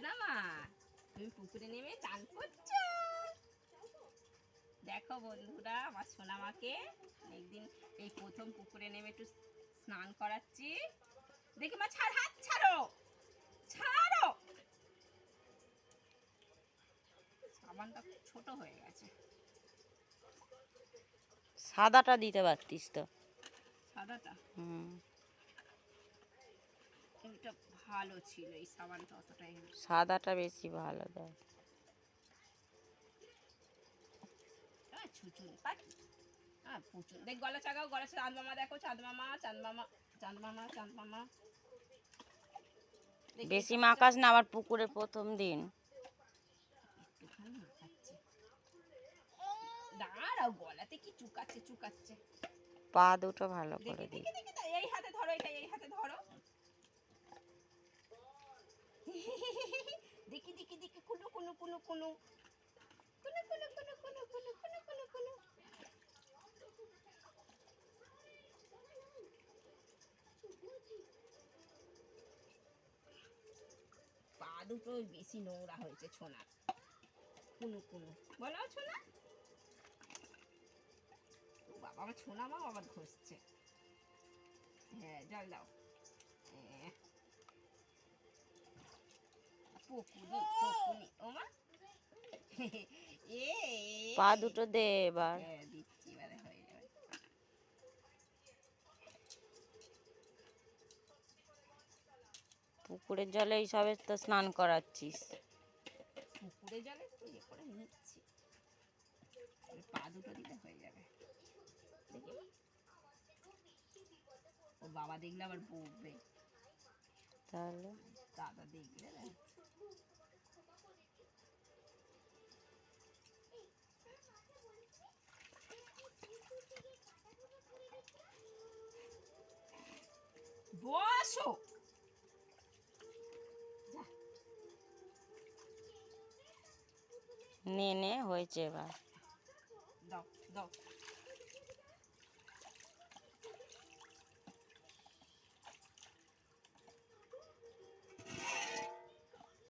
না মা? তুমি পুকুরে নেমে চান করছ? দেখো বন্ধুরা আমার সোনামাকে একদিন এই প্রথম পুকুরে নেমে একটু স্নান করাচ্ছি। দেখি মা ছাড় হাত ছাড়ো! ছাড়ো! সাবানটা ছোট হয়ে গেছে। সাদাটা দিতে পারতিস তো। সাদাটা? হুম। ভালো ছিল এই সাবানটা অতটাই সাদাটা বেশি ভালো দেয় হ্যাঁ ছুচুন পাখি হ্যাঁ পুচুন দেখ গলা চাগাও গলা চাঁদ মামা দেখো চাঁদ মামা চাঁদ মামা চাঁদ মামা চাঁদ মামা বেশি মাখাস না আবার পুকুরে প্রথম দিন। দাঁড়াও গলাতে কি চুকাচ্ছে চুকাচ্ছে। পা দুটো ভালো করে দিই দেখি দেখি দাও, এই হাতে ধরো এটা এই হাতে ধরো দেখি দেখি দেখি কুলু কুলু কুলু কুলু পা দুটো বেশি নোংরা হয়েছে ছোনার। কুনু কুনু। বলো ছোনা। বাবা, আমার ছোনা মা আবার ঘষছে। হ্যাঁ জল দাও। হ্যাঁ। এ পা দুটো দে এবার। হ্যাঁ দিচ্ছি এবারে হয়ে যাবে। পুকুরের জলে এইসবে তো স্নান করাচ্ছিস। পুকুরে জলে একটু ইয়ে করে নিচ্ছি। পা দুটো দিলে হয়ে যাবে। ও বাবা দেখলে আবার বকবে। তাহলে? দাদা দেখলে বসো। নে নে হয়েছে এবার। দাও দাও।